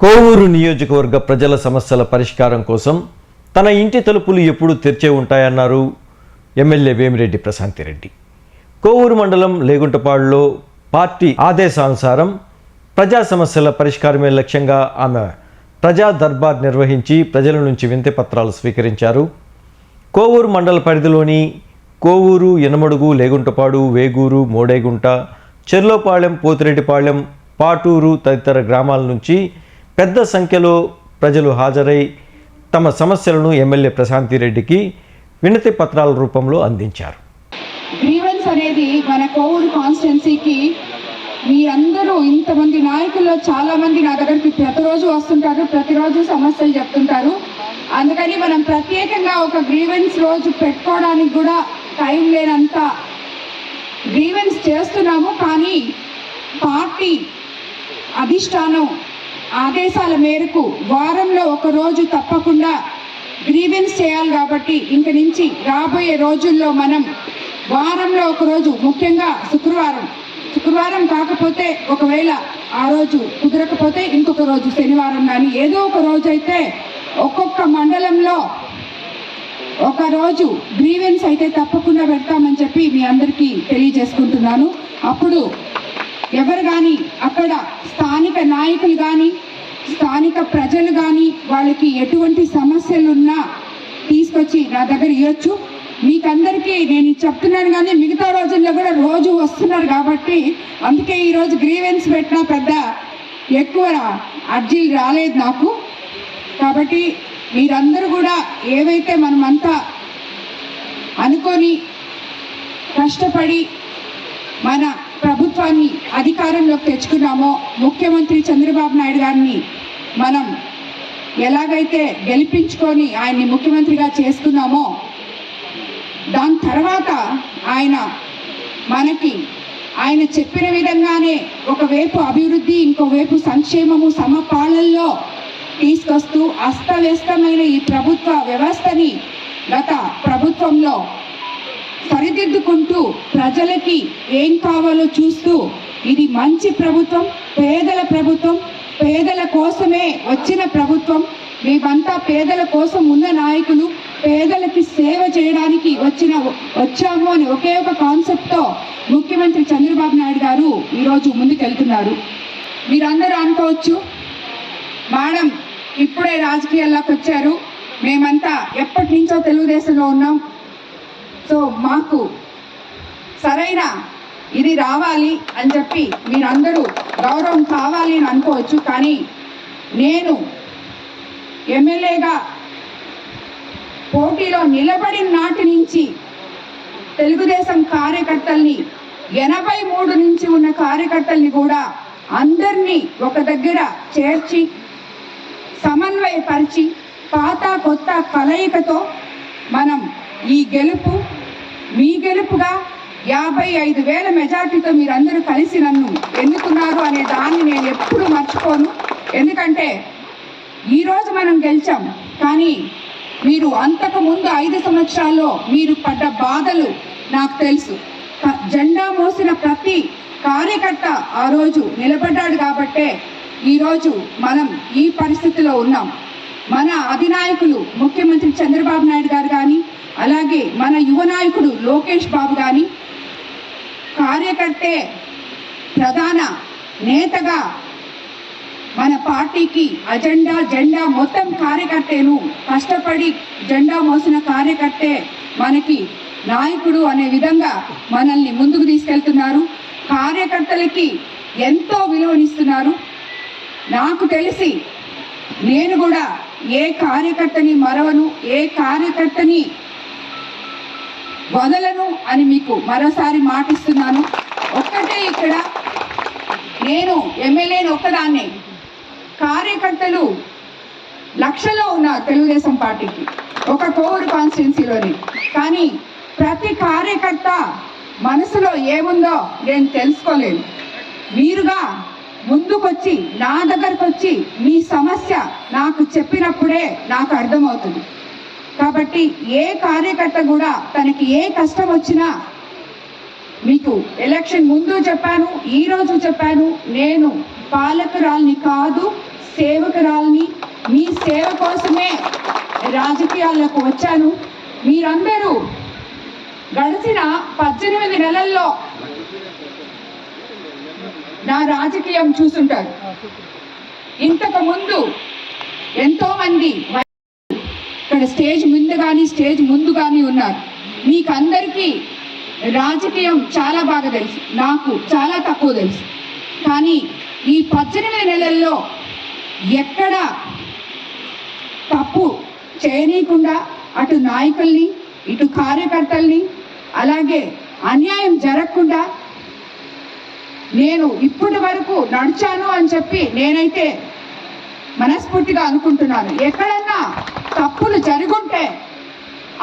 కోవూరు నియోజకవర్గ ప్రజల సమస్యల పరిష్కారం కోసం తన ఇంటి తలుపులు ఎప్పుడూ తెరిచే ఉంటాయన్నారు ఎమ్మెల్యే వేమిరెడ్డి ప్రశాంతిరెడ్డి కోవూరు మండలం లేగుంటపాడులో పార్టీ ఆదేశానుసారం ప్రజా సమస్యల పరిష్కారమే లక్ష్యంగా ఆమె ప్రజా దర్బార్ నిర్వహించి ప్రజల నుంచి వింతె పత్రాలు స్వీకరించారు. కోవూరు మండల పరిధిలోని కోవూరు ఎనమడుగు లేగుంటపాడు వేగూరు మోడేగుంట చెర్లోపాళెం పోతిరెడ్డిపాళెం పాటూరు తదితర గ్రామాల నుంచి పెద్ద సంఖ్యలో ప్రజలు హాజరై తమ సమస్యలను ఎమ్మెల్యే ప్రశాంతిరెడ్డికి వినతి పత్రాల రూపంలో అందించారు. గ్రీవెన్స్ అనేది మన కోవూరు కాన్స్టిట్యున్సీకి మీరందరూ ఇంతమంది నాయకుల్లో చాలా మంది నా దగ్గరికి ప్రతిరోజు వస్తుంటారు ప్రతిరోజు సమస్యలు చెప్తుంటారు. అందుకని మనం ప్రత్యేకంగా ఒక గ్రీవెన్స్ రోజు పెట్టుకోవడానికి కూడా టైం లేనంత గ్రీవెన్స్ చేస్తున్నాము. కానీ పార్టీ అధిష్టానం ఆదేశాల మేరకు వారంలో ఒక రోజు తప్పకుండా గ్రీవెన్స్ చేయాలి కాబట్టి ఇంక నుంచి రాబోయే రోజుల్లో మనం వారంలో ఒక రోజు ముఖ్యంగా శుక్రవారం. శుక్రవారం కాకపోతే ఒకవేళ ఆ రోజు కుదరకపోతే ఇంకొక రోజు శనివారం కానీ ఏదో ఒక రోజు అయితే ఒక్కొక్క మండలంలో ఒక రోజు గ్రీవెన్స్ అయితే తప్పకుండా పెడతామని చెప్పి మీ అందరికీ తెలియజేసుకుంటున్నాను. అప్పుడు ఎవరు కానీ అక్కడ స్థానిక నాయకులు కానీ స్థానిక ప్రజలు కానీ వాళ్ళకి ఎటువంటి సమస్యలు ఉన్నా తీసుకొచ్చి నా దగ్గర ఇవ్వచ్చు మీకందరికీ నేను చెప్తున్నాను కానీ మిగతా రోజుల్లో కూడా రోజు వస్తున్నారు కాబట్టి అందుకే ఈరోజు గ్రీవెన్స్ పెట్టిన పెద్ద ఎక్కువ అర్జీలు రాలేదు నాకు. కాబట్టి మీరందరూ కూడా ఏవైతే మనమంతా అనుకొని కష్టపడి మన ప్రభుత్వాన్ని అధికారంలోకి తెచ్చుకున్నామో ముఖ్యమంత్రి చంద్రబాబు నాయుడు గారిని మనం ఎలాగైతే గెలిపించుకొని ఆయన్ని ముఖ్యమంత్రిగా చేసుకున్నామో దాని తర్వాత ఆయన మనకి ఆయన చెప్పిన విధంగానే ఒకవైపు అభివృద్ధి ఇంకోవైపు సంక్షేమము సమపాలనలో తీసుకొస్తూ అస్తవ్యస్తమైన ఈ ప్రభుత్వ వ్యవస్థని గత ప్రభుత్వంలో సరిదిద్దుకుంటూ ప్రజలకి ఏం కావాలో చూస్తూ ఇది మంచి ప్రభుత్వం పేదల ప్రభుత్వం పేదల కోసమే వచ్చిన ప్రభుత్వం మేమంతా పేదల కోసం ఉన్న నాయకులు పేదలకి సేవ చేయడానికి వచ్చిన వచ్చాము అని ఒకే ఒక కాన్సెప్ట్తో ముఖ్యమంత్రి చంద్రబాబు నాయుడు గారు ఈరోజు ముందుకెళ్తున్నారు. మీరందరూ అనుకోవచ్చు మేడం ఇప్పుడే రాజకీయాల్లోకి వచ్చారు. మేమంతా ఎప్పటి నుంచో తెలుగుదేశంలో ఉన్నాం. సో మాకు సరైన ఇది రావాలి అని చెప్పి మీరందరూ గౌరవం కావాలి అని అనుకోవచ్చు కానీ నేను ఎమ్మెల్యేగా పోటీలో నిలబడిన నాటి నుంచి తెలుగుదేశం కార్యకర్తల్ని ఎనభై మూడు నుంచి ఉన్న కార్యకర్తల్ని కూడా అందరినీ ఒక దగ్గర చేర్చి సమన్వయపరిచి పాత కొత్త కలయికతో మనం ఈ గెలుపు మీ గెలుపుగా యాభై ఐదు వేల మెజార్టీతో మీరందరూ కలిసి నన్ను ఎన్నుకున్నారు అనే దాన్ని నేను ఎప్పుడూ మర్చిపోను. ఎందుకంటే ఈరోజు మనం గెలిచాం కానీ మీరు అంతకు ముందు ఐదు సంవత్సరాల్లో మీరు పడ్డ బాధలు నాకు తెలుసు. జెండా మోసిన ప్రతి కార్యకర్త ఆ రోజు నిలబడ్డాడు కాబట్టే ఈరోజు మనం ఈ పరిస్థితిలో ఉన్నాం. మన అధినాయకులు ముఖ్యమంత్రి చంద్రబాబు నాయుడు గారు కానీ అలాగే మన యువ నాయకుడు లోకేష్ బాబు కానీ కార్యకర్తే ప్రధాన నేతగా మన పార్టీకి అజెండా జెండా మొత్తం కార్యకర్తను కష్టపడి జెండా మోసిన కార్యకర్తే మనకి నాయకుడు అనే విధంగా మనల్ని ముందుకు తీసుకెళ్తున్నారు. కార్యకర్తలకి ఎంతో విలువనిస్తున్నారు. నాకు తెలిసి నేను కూడా ఏ కార్యకర్తని మరవను ఏ కార్యకర్తని వదలను అని మీకు మరోసారి మాటిస్తున్నాను. ఒక్కటే ఇక్కడ నేను ఎమ్మెల్యేని ఒక్కదాన్ని. కార్యకర్తలు లక్షలో ఉన్న తెలుగుదేశం పార్టీకి ఒక కోవూరు కాన్స్టిట్యున్సీలోని. కానీ ప్రతి కార్యకర్త మనసులో ఏముందో నేను తెలుసుకోలేను. మీరుగా ముందుకొచ్చి నా దగ్గరకు వచ్చి మీ సమస్య నాకు చెప్పినప్పుడే నాకు అర్థమవుతుంది. కాబట్టి ఏ కార్యకర్త కూడా తనకి ఏ కష్టం వచ్చినా మీకు ఎలక్షన్ ముందు చెప్పాను ఈ రోజు చెప్పాను నేను పాలకురాల్ని కాదు సేవకురాల్ని మీ సేవ కోసమే రాజకీయాల్లోకి వచ్చాను. మీరందరూ గడిచిన పద్దెనిమిది నెలల్లో నా రాజకీయం చూసుంటారు ఇంతకు ముందు ఎంతో మంది ఇక్కడ స్టేజ్ ముందు కానీ స్టేజ్ ముందు కానీ ఉన్నారు. మీకు అందరికీ రాజకీయం చాలా బాగా తెలుసు. నాకు చాలా తక్కువ తెలుసు. కానీ ఈ పద్దెనిమిది నెలల్లో ఎక్కడ తప్పు చేయనీయకుండా అటు నాయకుల్ని ఇటు కార్యకర్తల్ని అలాగే అన్యాయం జరగకుండా నేను ఇప్పటి వరకు నడిచాను అని చెప్పి నేనైతే మనస్ఫూర్తిగా అనుకుంటున్నాను. ఎక్కడన్నా తప్పులు జరుగుంటే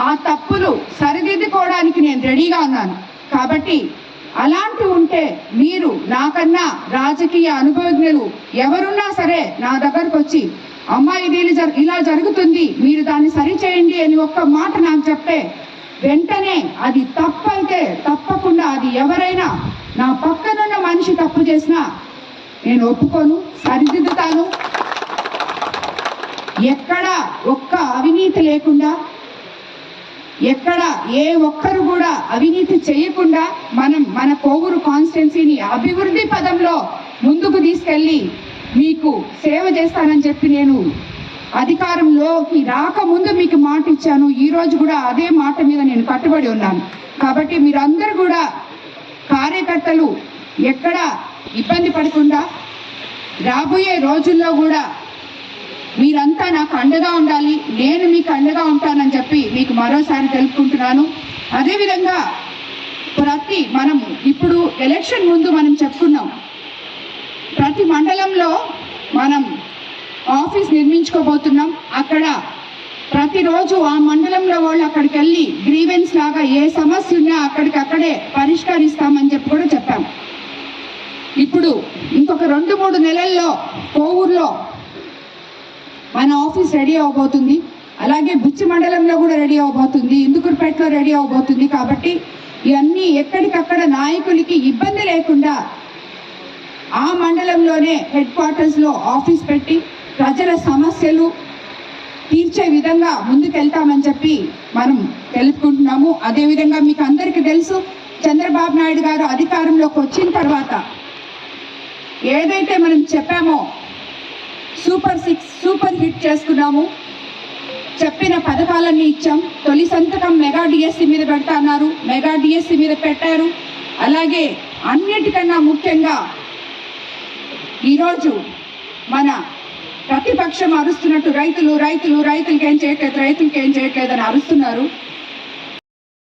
ఆ తప్పులు సరిదిద్దుకోవడానికి నేను రెడీగా ఉన్నాను. కాబట్టి అలాంటి ఉంటే మీరు నాకన్నా రాజకీయ అనుభవజ్ఞులు ఎవరున్నా సరే నా దగ్గరకు వచ్చి అమ్మా ఇది ఇలా ఇలా జరుగుతుంది మీరు దాన్ని సరిచేయండి అని ఒక్క మాట నాకు చెప్తే వెంటనే అది తప్పైతే తప్పకుండా అది ఎవరైనా నా పక్కనున్న మనిషి తప్పు చేసినా నేను ఒప్పుకోను సరిదిద్దుతాను. ఎక్కడ ఒక్క అవినీతి లేకుండా ఎక్కడ ఏ ఒక్కరు కూడా అవినీతి చేయకుండా మనం మన కోవూరు కాన్స్టిట్యున్సీని అభివృద్ధి పదంలో ముందుకు తీసుకెళ్ళి మీకు సేవ చేస్తానని చెప్పి నేను అధికారంలోకి రాకముందు మీకు మాట ఇచ్చాను. ఈ రోజు కూడా అదే మాట మీద నేను కట్టుబడి ఉన్నాను. కాబట్టి మీరందరూ కూడా కార్యకర్తలు ఎక్కడ ఇబ్బంది పడకుండా రాబోయే రోజుల్లో కూడా మీరంతా నాకు అండగా ఉండాలి నేను మీకు అండగా ఉంటానని చెప్పి మీకు మరోసారి తెలుపుకుంటున్నాను. అదేవిధంగా ప్రతి మనం ఇప్పుడు ఎలక్షన్ ముందు మనం చెప్పుకున్నాం. ప్రతి మండలంలో మనం ఆఫీస్ నిర్మించుకోబోతున్నాం. అక్కడ ప్రతిరోజు ఆ మండలంలో వాళ్ళు అక్కడికి వెళ్ళి గ్రీవెన్స్ లాగా ఏ సమస్య ఉన్నా అక్కడికి అక్కడే పరిష్కరిస్తామని చెప్పి కూడా చెప్పాం. ఇప్పుడు ఇంకొక రెండు మూడు నెలల్లో కోవూరులో మన ఆఫీస్ రెడీ అవబోతుంది. అలాగే బుచ్చి మండలంలో కూడా రెడీ అవబోతుంది. ఇందుకుర్పేటలో రెడీ అవబోతుంది. కాబట్టి ఇవన్నీ ఎక్కడికక్కడ నాయకులకి ఇబ్బంది లేకుండా ఆ మండలంలోనే హెడ్ క్వార్టర్స్లో ఆఫీస్ పెట్టి ప్రజల సమస్యలు తీర్చే విధంగా ముందుకెళ్తామని చెప్పి మనం తెలుపుకుంటున్నాము. అదేవిధంగా మీకు అందరికీ తెలుసు చంద్రబాబు నాయుడు గారు అధికారంలోకి వచ్చిన తర్వాత ఏదైతే మనం చెప్పామో సూపర్ సిక్స్ సూపర్ హిట్ చేసుకున్నాము చెప్పిన పథకాలన్నీ ఇచ్చాం. తొలి సంతకం మెగా డిఎస్సి మీద పెడతా అన్నారు. మెగా డిఎస్సి మీద పెట్టారు. అలాగే అన్నిటికన్నా ముఖ్యంగా ఈరోజు మన ప్రతిపక్షం అరుస్తున్నట్టు రైతులు రైతులు రైతులకి ఏం చేయట్లేదు రైతులకి ఏం చేయట్లేదు అని అరుస్తున్నారు.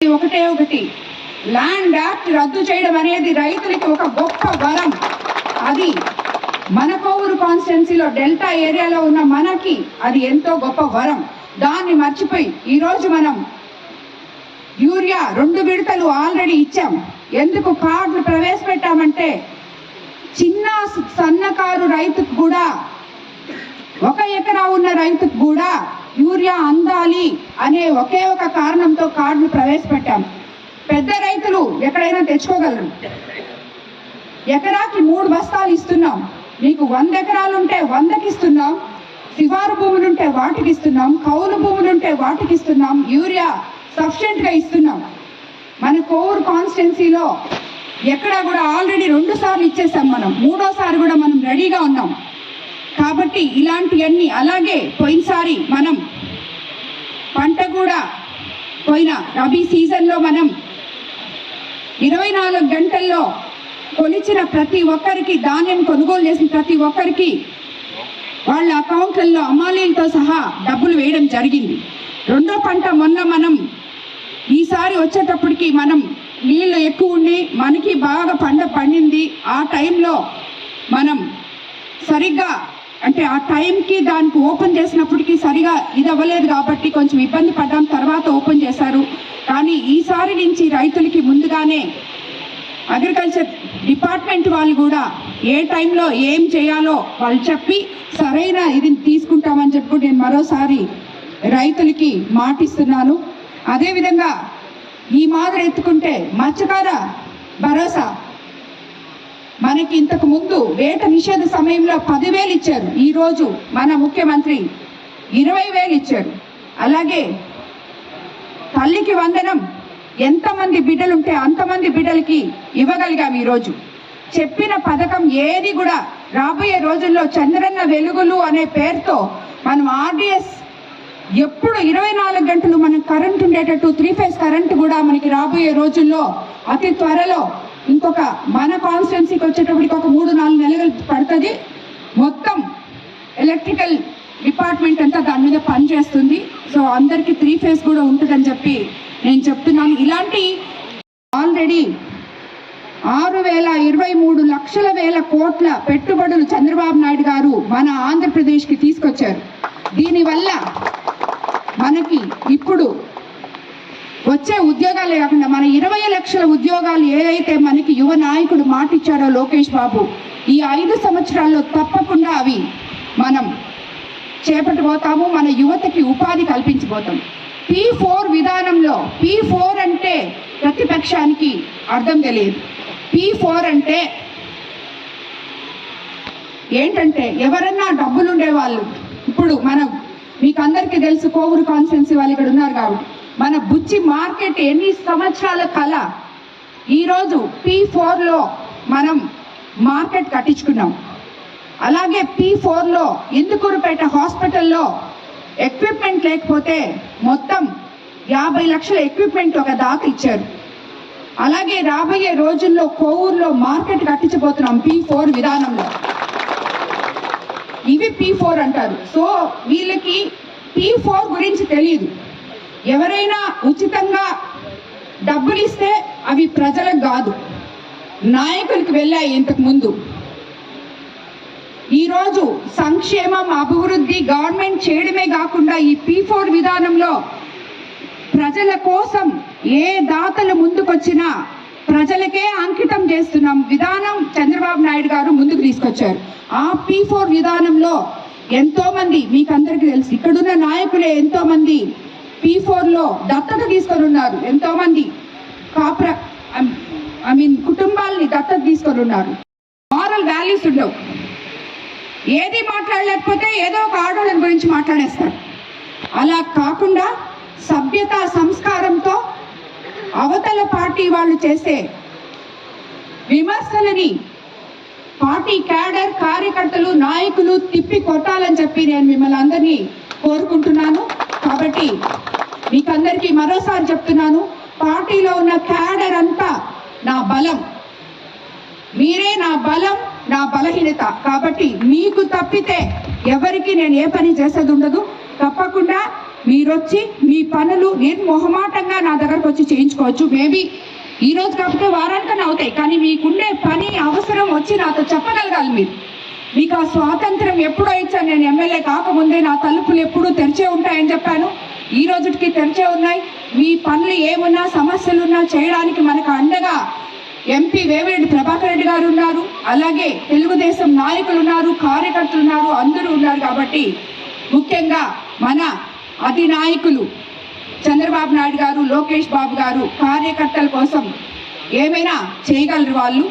ఒకటే ఒకటి. ల్యాండ్ యాక్ట్ రద్దు చేయడం అనేది రైతులకి ఒక గొప్ప వరం. అది మన కోవూరు కాన్స్టిట్యున్సీలో డెల్టా ఏరియాలో ఉన్న మనకి అది ఎంతో గొప్ప వరం. దాన్ని మర్చిపోయి ఈరోజు మనం యూరియా రెండు విడతలు ఆల్రెడీ ఇచ్చాం. ఎందుకు కార్డులు ప్రవేశపెట్టామంటే చిన్న సన్నకారు రైతుకు కూడా ఒక ఎకరా ఉన్న రైతుకు కూడా యూరియా అందాలి అనే ఒకే ఒక కారణంతో కార్డులు ప్రవేశపెట్టాం. పెద్ద రైతులు ఎక్కడైనా తెచ్చుకోగలరు. ఎకరాకి మూడు బస్తాలు ఇస్తున్నాం. మీకు వంద ఎకరాలు ఉంటే వందకి ఇస్తున్నాం శివారు భూములు ఉంటే వాటికి ఇస్తున్నాం కౌలు భూములు ఉంటే వాటికి ఇస్తున్నాం యూరియా సఫిషియెంట్గా ఇస్తున్నాం. మన కోవూరు కాన్స్టిట్యున్సీలో ఎక్కడ కూడా ఆల్రెడీ రెండు సార్లు ఇచ్చేసాం మనం. మూడోసారి కూడా మనం రెడీగా ఉన్నాం. కాబట్టి ఇలాంటివన్నీ అలాగే పోయినసారి మనం పంట కూడా పోయిన రబీ సీజన్లో మనం ఇరవై నాలుగు గంటల్లో కొలిచిన ప్రతి ఒక్కరికి ధాన్యం కొనుగోలు చేసిన ప్రతి ఒక్కరికి వాళ్ళ అకౌంట్లలో అమ్మాలీలతో సహా డబ్బులు వేయడం జరిగింది. రెండో పంట మొన్న మనం ఈసారి వచ్చేటప్పటికి మనం నీళ్ళు ఎక్కువ ఉండి మనకి బాగా పంట పండింది. ఆ టైంలో మనం సరిగ్గా అంటే ఆ టైంకి దానికి ఓపెన్ చేసినప్పటికీ సరిగా ఇది అవ్వలేదు కాబట్టి కొంచెం ఇబ్బంది పడ్డాం. తర్వాత ఓపెన్ చేశారు. కానీ ఈసారి నుంచి రైతులకి ముందుగానే అగ్రికల్చర్ డిపార్ట్మెంట్ వాళ్ళు కూడా ఏ టైంలో ఏం చేయాలో వాళ్ళు చెప్పి సరైన ఇది తీసుకుంటామని చెప్పి నేను మరోసారి రైతులకి మాటిస్తున్నాను. అదేవిధంగా ఈ మాదిరి ఎత్తుకుంటే మత్స్యకార భరోసా మనకి ఇంతకు ముందు వేట నిషేధ సమయంలో పదివేలు ఇచ్చారు. ఈరోజు మన ముఖ్యమంత్రి ఇరవై వేలు ఇచ్చారు. అలాగే తల్లికి వందనం ఎంతమంది బిడ్డలుంటే అంతమంది బిడ్డలకి ఇవ్వగలిగాం ఈరోజు. చెప్పిన పథకం ఏది కూడా రాబోయే రోజుల్లో చంద్రన్న వెలుగులు అనే పేరుతో మనం ఆర్డిఎస్ ఎప్పుడు ఇరవై నాలుగు గంటలు మనం కరెంట్ ఉండేటట్టు త్రీ ఫేజ్ కరెంట్ కూడా మనకి రాబోయే రోజుల్లో అతి త్వరలో ఇంకొక మన కాన్స్టిట్యున్సీకి వచ్చేటప్పటికి ఒక మూడు నాలుగు నెలలు పడుతుంది. మొత్తం ఎలక్ట్రికల్ డిపార్ట్మెంట్ అంతా దాని మీద పనిచేస్తుంది. సో అందరికీ త్రీ ఫేజ్ కూడా ఉంటుందని చెప్పి నేను చెప్తున్నాను ఇలాంటి ఆల్రెడీ ఆరు వేల ఇరవై మూడు లక్షల వేల కోట్ల పెట్టుబడులు చంద్రబాబు నాయుడు గారు మన ఆంధ్రప్రదేశ్కి తీసుకొచ్చారు. దీనివల్ల మనకి ఇప్పుడు వచ్చే ఉద్యోగాలే కాకుండా మన ఇరవై లక్షల ఉద్యోగాలు ఏదైతే మనకి యువ నాయకుడు మాటిచ్చారో లోకేష్ బాబు ఈ ఐదు సంవత్సరాల్లో తప్పకుండా అవి మనం చేపట్టబోతాము మన యువతకి ఉపాధి కల్పించబోతాం. పీ ఫోర్ విధానంలో పీ ఫోర్ అంటే ప్రతిపక్షానికి అర్థం తెలియదు. పీ ఫోర్ అంటే ఏంటంటే ఎవరన్నా డబ్బులు వాళ్ళు ఇప్పుడు మనం మీకు అందరికీ తెలుసు కోవూరు కాన్స్టిట్యున్సీ వాళ్ళు ఇక్కడ ఉన్నారు కాబట్టి. మన బుచ్చి మార్కెట్ ఎన్ని సంవత్సరాల కళ ఈరోజు పీ ఫోర్లో మనం మార్కెట్ కట్టించుకున్నాం. అలాగే పీ ఫోర్లో ఇందుకూరుపేట హాస్పిటల్లో ఎక్విప్మెంట్ లేకపోతే మొత్తం యాభై లక్షల ఎక్విప్మెంట్ ఒక దాకా ఇచ్చారు. అలాగే రాబోయే రోజుల్లో కోవూరులో మార్కెట్ కట్టించబోతున్నాం పీ ఫోర్ విధానంలో. ఇవి పీ ఫోర్ అంటారు. సో వీళ్ళకి పీ ఫోర్ గురించి తెలియదు ఎవరైనా ఉచితంగా డబ్బులు ఇస్తే అవి ప్రజలకు కాదు. నాయకులకు వెళ్ళాయి ఇంతకు ముందు. ఈరోజు సంక్షేమం అభివృద్ధి గవర్నమెంట్ చేయడమే కాకుండా ఈ పీ ఫోర్ విధానంలో ప్రజల కోసం ఏ దాతలు ముందుకొచ్చినా ప్రజలకే అంకితం చేస్తున్నాం. విధానం చంద్రబాబు నాయుడు గారు ముందుకు తీసుకొచ్చారు. ఆ పీ ఫోర్ విధానంలో ఎంతో మంది మీకు అందరికీ తెలుసు ఇక్కడున్న నాయకులే ఎంతో మంది పీ ఫోర్లో దత్తత తీసుకొని ఉన్నారు. ఎంతో మంది ఐ మీన్ కుటుంబాలని దత్తత తీసుకొని ఉన్నారు. మారల్ వాల్యూస్ ఉండవు. ఏది మాట్లాడలేకపోతే ఏదో ఒక ఆడోళ్ళని గురించి మాట్లాడేస్తారు. అలా కాకుండా సభ్యత సంస్కారంతో అవతల పార్టీ వాళ్ళు చేసే విమర్శలని పార్టీ క్యాడర్ కార్యకర్తలు నాయకులు తిప్పి కొట్టాలని చెప్పి నేను మిమ్మల్ని అందరినీ కోరుకుంటున్నాను. కాబట్టి మీకందరికీ మరోసారి చెప్తున్నాను పార్టీలో ఉన్న క్యాడర్ అంతా నా బలం. మీరే నా బలం. నా బలహీనత. కాబట్టి మీకు తప్పితే ఎవరికి నేను ఏ పని చేసేది ఉండదు తప్పకుండా మీరొచ్చి మీ పనులు నేను మొహమాటంగా నా దగ్గరకు వచ్చి చేయించుకోవచ్చు. మేబీ ఈ రోజు కాకపోతే వారానికన్నా అవుతాయి. కానీ మీకుండే పని అవసరం వచ్చి నాతో చెప్పగలగాలి మీరు. మీకు ఆ స్వాతంత్రం ఎప్పుడో ఇచ్చాను. నేను ఎమ్మెల్యే కాకముందే నా తలుపులు ఎప్పుడూ తెరిచే ఉంటాయని చెప్పాను. ఈ రోజుకి తెరిచే ఉన్నాయి. మీ పనులు ఏమున్నా సమస్యలున్నా చేయడానికి మనకు అండగా ఎంపీ వేమిరెడ్డి ప్రభాకర్ రెడ్డి గారు ఉన్నారు. అలాగే తెలుగుదేశం నాయకులు ఉన్నారు కార్యకర్తలు ఉన్నారు అందరూ ఉన్నారు కాబట్టి ముఖ్యంగా మన అధినాయకులు చంద్రబాబు నాయుడు గారు లోకేష్ బాబు గారు కార్యకర్తల కోసం ఏమైనా చేయగలరు వాళ్ళు.